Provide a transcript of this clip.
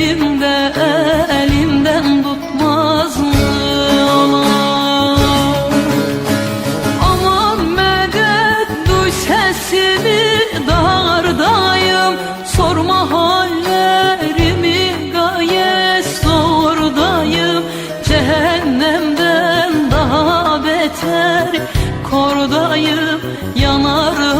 dilimde elimden tutmaz mı aman Aman medet duy sesimi dardayım. Sorma hallerimi gayet zordayım. Cehennemden daha beter kordayım. Yanarım